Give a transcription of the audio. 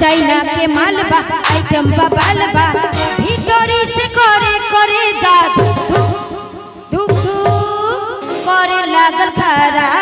চাইনা কে মালবা আইটম্বা বালবা ভিতরি সে করে করে যা ধুক ধুক ধুক করে লাগল খারা